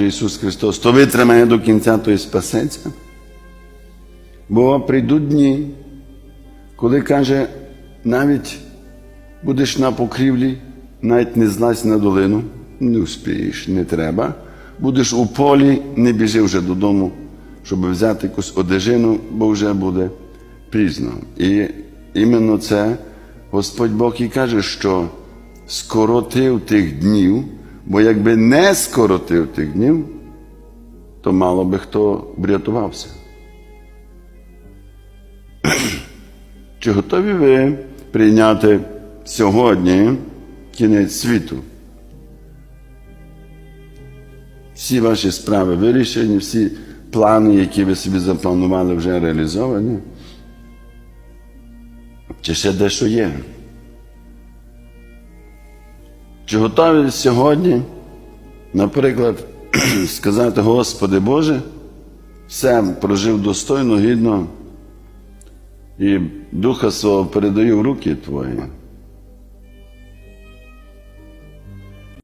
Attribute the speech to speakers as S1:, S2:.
S1: Ісус Христос, то витримає до кінця, то і спасеться. Бо прийдуть дні, коли каже, навіть будеш на покрівлі, навіть не злазь на долину, не успієш, не треба. Будеш у полі, не біжи вже додому, щоб взяти якусь одежину, бо вже буде пізно. І іменно це Господь Бог і каже, що скоротив тих днів, бо якби не скоротив тих днів, то мало би хто врятувався. Чи готові ви прийняти сьогодні кінець світу? Всі ваші справи вирішені, всі плани, які ви собі запланували, вже реалізовані? Чи ще дещо є? Чи готові сьогодні, наприклад, сказати, Господи Боже, все прожив достойно, гідно, і Духа свого передаю в руки Твої.